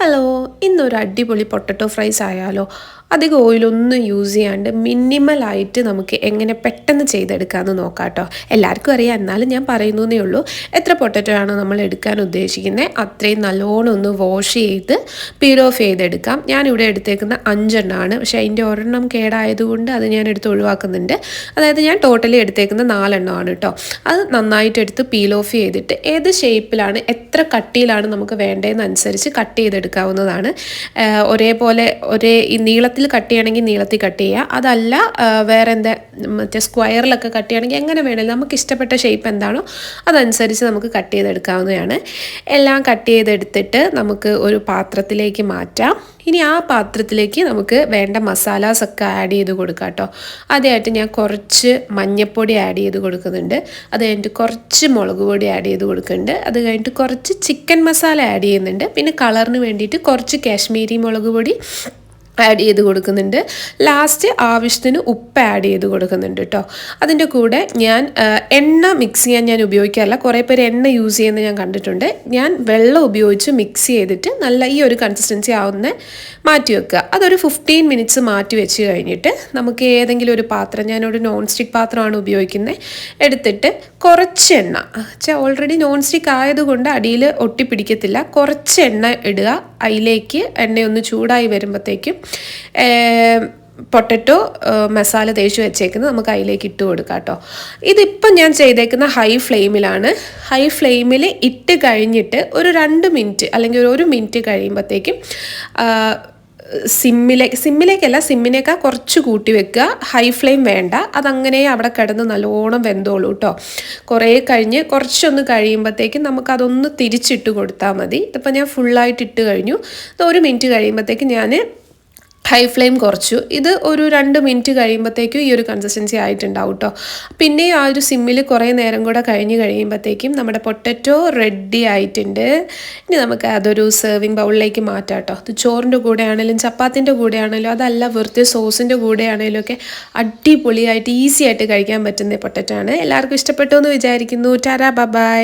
Hello ഇന്നൊരു അടിപൊളി potato fries ആയാലോ? അധികം ഓയിലൊന്നും യൂസ് ചെയ്യാണ്ട് മിനിമലായിട്ട് നമുക്ക് എങ്ങനെ പെട്ടെന്ന് ചെയ്തെടുക്കാമെന്ന് നോക്കാം കേട്ടോ എല്ലാവർക്കും അറിയാം എന്നാലും ഞാൻ പറയുന്നതേ ഉള്ളൂ. എത്ര പൊട്ടറ്റോ ആണോ നമ്മൾ എടുക്കാൻ ഉദ്ദേശിക്കുന്നത് അത്രയും നല്ലോണം ഒന്ന് വാഷ് ചെയ്ത് പീൽ ഓഫ് ചെയ്തെടുക്കാം. ഞാനിവിടെ എടുത്തേക്കുന്ന അഞ്ചെണ്ണമാണ് പക്ഷേ അതിന്റെ ഒരെണ്ണം കേടായതുകൊണ്ട് അത് ഞാൻ എടുത്ത് ഒഴിവാക്കുന്നുണ്ട്. അതായത് ഞാൻ ടോട്ടലി എടുത്തേക്കുന്ന നാലെണ്ണമാണ് കേട്ടോ അത് നന്നായിട്ട് എടുത്ത് പീൽ ഓഫ് ചെയ്തിട്ട് ഏത് ഷേപ്പിലാണ് എത്ര കട്ടിയിലാണ് നമുക്ക് വേണ്ടതെന്നനുസരിച്ച് കട്ട് ചെയ്തെടുക്കാവുന്നതാണ് ഒരേപോലെ ഒരേ ഈ നീളത്തിൽ കട്ട് നീളത്തിൽ കട്ട് ചെയ്യുക. അതല്ല വേറെ എന്താ മറ്റേ സ്ക്വയറിലൊക്കെ കട്ട് ചെയ്യണമെങ്കിൽ എങ്ങനെ വേണമെങ്കിലും നമുക്ക് ഇഷ്ടപ്പെട്ട ഷേപ്പ് എന്താണോ അതനുസരിച്ച് നമുക്ക് കട്ട് ചെയ്തെടുക്കാവുന്നതാണ്. എല്ലാം കട്ട് ചെയ്തെടുത്തിട്ട് നമുക്ക് ഒരു പാത്രത്തിലേക്ക് മാറ്റാം. ഇനി ആ പാത്രത്തിലേക്ക് നമുക്ക് വേണ്ട മസാലാസ് ഒക്കെ ആഡ് ചെയ്ത് കൊടുക്കാം കേട്ടോ. ആദ്യമായിട്ട് ഞാൻ കുറച്ച് മഞ്ഞപ്പൊടി ആഡ് ചെയ്ത് കൊടുക്കുന്നുണ്ട്. അത് കഴിഞ്ഞിട്ട് കുറച്ച് മുളക് പൊടി ആഡ് ചെയ്ത് കൊടുക്കുന്നുണ്ട്. അത് കഴിഞ്ഞിട്ട് കുറച്ച് ചിക്കൻ മസാല ആഡ് ചെയ്യുന്നുണ്ട്. പിന്നെ കളറിന് വേണ്ടിയിട്ട് കുറച്ച് കാശ്മീരി മുളക് പൊടി ആഡ് ചെയ്ത് കൊടുക്കുന്നുണ്ട്. ലാസ്റ്റ് ആവശ്യത്തിന് ഉപ്പ് ആഡ് ചെയ്ത് കൊടുക്കുന്നുണ്ട് കേട്ടോ അതിന്റെ കൂടെ ഞാൻ എണ്ണ മിക്സ് ചെയ്യാൻ ഞാൻ ഉപയോഗിക്കാറില്ല. കുറേ പേര് എണ്ണ യൂസ് ചെയ്യുന്നത് ഞാൻ കണ്ടിട്ടുണ്ട്. ഞാൻ വെള്ളം ഉപയോഗിച്ച് മിക്സ് ചെയ്തിട്ട് നല്ല ഈ ഒരു കൺസിസ്റ്റൻസി ആവുന്ന മാറ്റി വെക്കുക. അതൊരു ഫിഫ്റ്റീൻ മിനിറ്റ്സ് മാറ്റി വെച്ച് കഴിഞ്ഞിട്ട് നമുക്ക് ഏതെങ്കിലും ഒരു പാത്രം ഞാനൊരു നോൺ സ്റ്റിക്ക് പാത്രമാണ് ഉപയോഗിക്കുന്നത് എടുത്തിട്ട് കുറച്ച് എണ്ണ. വെച്ചാൽ ഓൾറെഡി നോൺ സ്റ്റിക്ക് ആയതുകൊണ്ട് അടിയിൽ ഒട്ടിപ്പിടിക്കത്തില്ല. കുറച്ച് എണ്ണ ഇടുക. അതിലേക്ക് എണ്ണയൊന്ന് ചൂടായി വരുമ്പോഴത്തേക്കും പൊട്ടറ്റോ മസാല തേച്ച് വെച്ചേക്കുന്നത് നമുക്ക് അതിലേക്ക് ഇട്ട് കൊടുക്കാം കേട്ടോ. ഇതിപ്പം ഞാൻ ചെയ്തേക്കുന്ന ഹൈ ഫ്ലെയിമിലാണ് ഹൈ ഫ്ലെയിമിൽ ഇട്ട് കഴിഞ്ഞിട്ട് ഒരു രണ്ട് മിനിറ്റ് അല്ലെങ്കിൽ ഒരു മിനിറ്റ് കഴിയുമ്പോഴത്തേക്കും സിമ്മിലേക്ക് സിമ്മിലേക്കല്ല സിമ്മിനേക്കാൾ കുറച്ച് കൂട്ടി വെക്കുക. ഹൈ ഫ്ലെയിം വേണ്ട. അതങ്ങനെ അവിടെ കിടന്ന് നല്ലോണം വെന്തോളൂ കേട്ടോ. കുറേ കഴിഞ്ഞ് കുറച്ചൊന്ന് കഴിയുമ്പോഴത്തേക്കും നമുക്കതൊന്ന് തിരിച്ചിട്ട് കൊടുത്താൽ മതി. ഇതിപ്പോൾ ഞാൻ ഫുള്ളായിട്ട് ഇട്ട് കഴിഞ്ഞു. ഒരു മിനിറ്റ് കഴിയുമ്പോഴത്തേക്കും ഞാൻ ഹൈ ഫ്ലെയിം കുറച്ചു. ഇത് ഒരു രണ്ട് മിനിറ്റ് കഴിയുമ്പോഴത്തേക്കും ഈ ഒരു കൺസിസ്റ്റൻസി ആയിട്ടുണ്ടാവും കേട്ടോ പിന്നെ ആ ഒരു സിമ്മിൽ കുറേ നേരം കൂടെ കഴിഞ്ഞ് കഴിയുമ്പോഴത്തേക്കും നമ്മുടെ പൊട്ടറ്റോ റെഡി ആയിട്ടുണ്ട്. ഇനി നമുക്ക് അതൊരു സെർവിങ് ബൗളിലേക്ക് മാറ്റാം കേട്ടോ അത് ചോറിന്റെ കൂടെ ആണെങ്കിലും ചപ്പാത്തിന്റെ കൂടെ ആണെങ്കിലും അതല്ല വെറുതെ സോസിന്റെ കൂടെ ആണെങ്കിലും ഒക്കെ അടിപൊളിയായിട്ട് ഈസി ആയിട്ട് കഴിക്കാൻ പറ്റുന്ന പൊട്ടറ്റോ ആണ്. എല്ലാവർക്കും ഇഷ്ടപ്പെട്ടു എന്ന് വിചാരിക്കുന്നു. ടാരാ ബബായ്